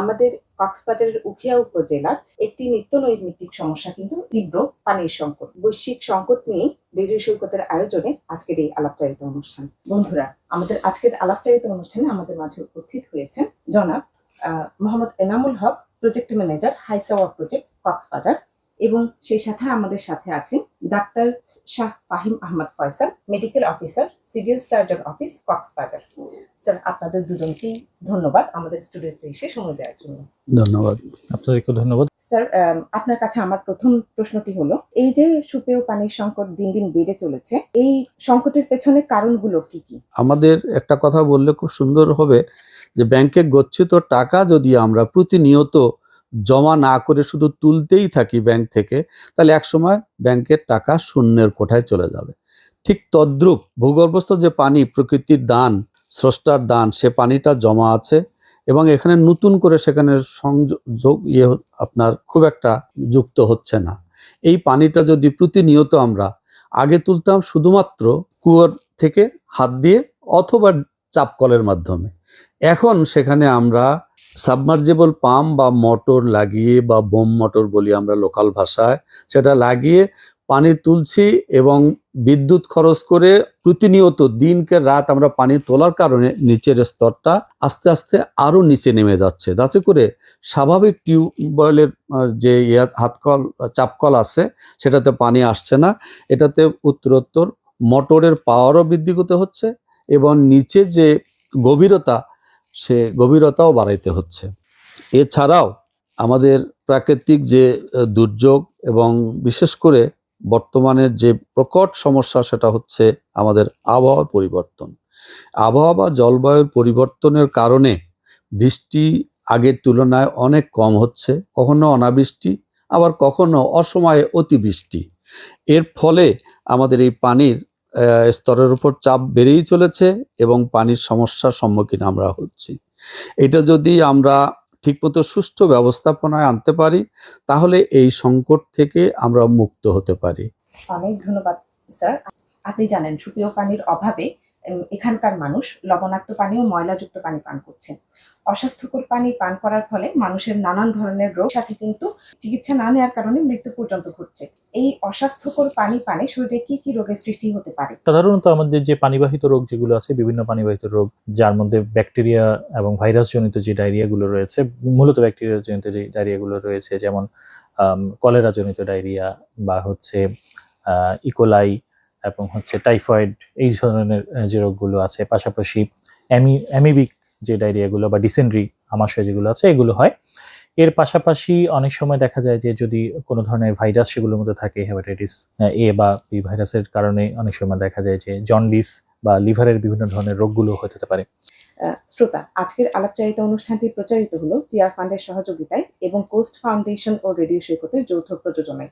আমাদের কক্সবাজারের উখিয়া উপজেলার একটি নিত্য নৈমিত্তিক সমস্যা কিন্তু তীব্র পানির সংকট। বৈশ্বিক সংকট নিয়ে রেডিও সৈকতের আয়োজনে আজকের এই আলাপচারিত অনুষ্ঠান। বন্ধুরা, আমাদের আজকের আলাপচারিত অনুষ্ঠানে আমাদের মাঝে উপস্থিত হয়েছেন জনাব মোহাম্মদ এনামুল হক, প্রজেক্ট ম্যানেজার, হাইসাওয়া প্রজেক্ট, কক্সবাজার। এবং সেই সাথে আমাদের সাথে আছেন doctor Shah Fahim Ahmad Faisal medical officer civil surgeon office Cox's Bazar. Sir আপনাদের দুজনকেই ধন্যবাদ আমাদের স্টুডিওতে এসে সময় দেওয়ার জন্য। ধন্যবাদ। আপনাদেরকে ধন্যবাদ। স্যার আপনার কাছে আমার প্রথম প্রশ্নটি হলো এই যে সুপেয় পানির সংকট দিন দিন বেড়ে চলেছে এই সংকটের পেছনে কারণগুলো কি কি? আমাদের একটা কথা বললে খুব সুন্দর হবে যে ব্যাংকে গচ্ছিত টাকা যদি আমরা প্রতিনিয়ত জমা না করে শুধু তুলতেই থাকি ব্যাংক থেকে, তাহলে একসময় ব্যাংকের টাকা শূন্যের কোঠায় চলে যাবে। ঠিক তদ্রূপ ভূগর্ভস্থ যে পানি, প্রকৃতির দান, স্রষ্টার দান, সে পানিটা জমা আছে এবং এখানে নতুন করে সেখানে সংযোগ ইয়ে আপনার খুব একটা যুক্ত হচ্ছে না। এই পানিটা যদি প্রতিনিয়ত আমরা আগে তুলতাম শুধুমাত্র কুয়োর থেকে হাত দিয়ে অথবা চাপ কলের মাধ্যমে, এখন সেখানে আমরা সাবমার্জেবল পাম্প বা মোটর লাগিয়ে বা বোম মোটর বলি আমরা লোকাল ভাষায়, সেটা লাগিয়ে পানি তুলছি এবং বিদ্যুৎ খরচ করে প্রতিনিয়ত দিনকে রাত আমরা পানি তোলার কারণে নিচের স্তরটা আস্তে আস্তে আরও নিচে নেমে যাচ্ছে। যাতে করে স্বাভাবিক টিউবওয়েলের যে হাতকল, চাপকল আছে, সেটাতে পানি আসছে না। এটাতে উত্তরোত্তর মোটরের পাওয়ারও বৃদ্ধি করতে হচ্ছে এবং নিচে যে গভীরতা সে গভীরতাও বাড়াইতে হচ্ছে। এছাড়াও আমাদের প্রাকৃতিক যে দুর্যোগ এবং বিশেষ করে বর্তমানের যে প্রকট সমস্যা সেটা হচ্ছে আমাদের আবহাওয়ার পরিবর্তন। আবহাওয়া বা জলবায়ুর পরিবর্তনের কারণে বৃষ্টি আগের তুলনায় অনেক কম হচ্ছে, কখনো অনাবৃষ্টি, আবার কখনো অসময়ে অতিবৃষ্টি। এর ফলে আমাদের এই পানির স্তরের উপর চাপ বেড়েই চলেছে এবং পানির সমস্যার সম্মুখীন আমরা হচ্ছি। এটা যদি আমরা ঠিকমতো সুষ্ঠু ব্যবস্থাপনায় আনতে পারি, তাহলে এই সংকট থেকে আমরা মুক্ত হতে পারি। অনেক ধন্যবাদ, স্যার। আপনি জানেন, সুপেয় পানির অভাবে এখানকার মানুষ লবণাক্ত পানি ও ময়লাযুক্ত পানি পান করছে অস্বাস্থ্যকর পানি পান করার ফলে মানুষের নানান ধরনের রোগ, সাথে কিন্তু চিকিৎসা না নেওয়ার কারণে মৃত্যু পর্যন্ত ঘটছে। এই অস্বাস্থ্যকর পানি পানে শরীরে কি কি রোগের সৃষ্টি হতে পারে? সাধারণত আমাদের যে পানিবাহিত রোগ যেগুলো আছে, বিভিন্ন পানিবাহিত রোগ, যার মধ্যে ব্যাকটেরিয়া এবং ভাইরাস জনিত যে ডায়রিয়াগুলো রয়েছে, মূলত ব্যাকটেরিয়া জনিত যে ডায়রিয়াগুলো রয়েছে, যেমন কলেরা জনিত ডায়রিয়া বা হচ্ছে ইকোলাই এবং হচ্ছে টাইফয়েড এই ধরনের যে রোগগুলো আছে, পাশাপাশি অ্যামি, অ্যামিবিক যে ডায়রিয়াগুলো বা ডিসেন্ট্রি আমাশয় যেগুলো আছে, এগুলো হয়। এর পাশাপাশি অনেক সময় দেখা যায় যে যদি কোনো ধরনের ভাইরাস সেগুলোর মধ্যে থাকে হেপাটাইটিস এ বা বি ভাইরাসের কারণে অনেক সময় দেখা যায় যে জন্ডিস বা লিভারের বিভিন্ন ধরনের রোগগুলো হতে পারে। শ্রোতা, আজকের আলাপচারিতা অনুষ্ঠানটি প্রচারিত হলো টিআর ফান্ডের সহযোগিতায় এবং কোস্ট ফাউন্ডেশন ও রেডিও সৈকতের যৌথ প্রযোজনায়।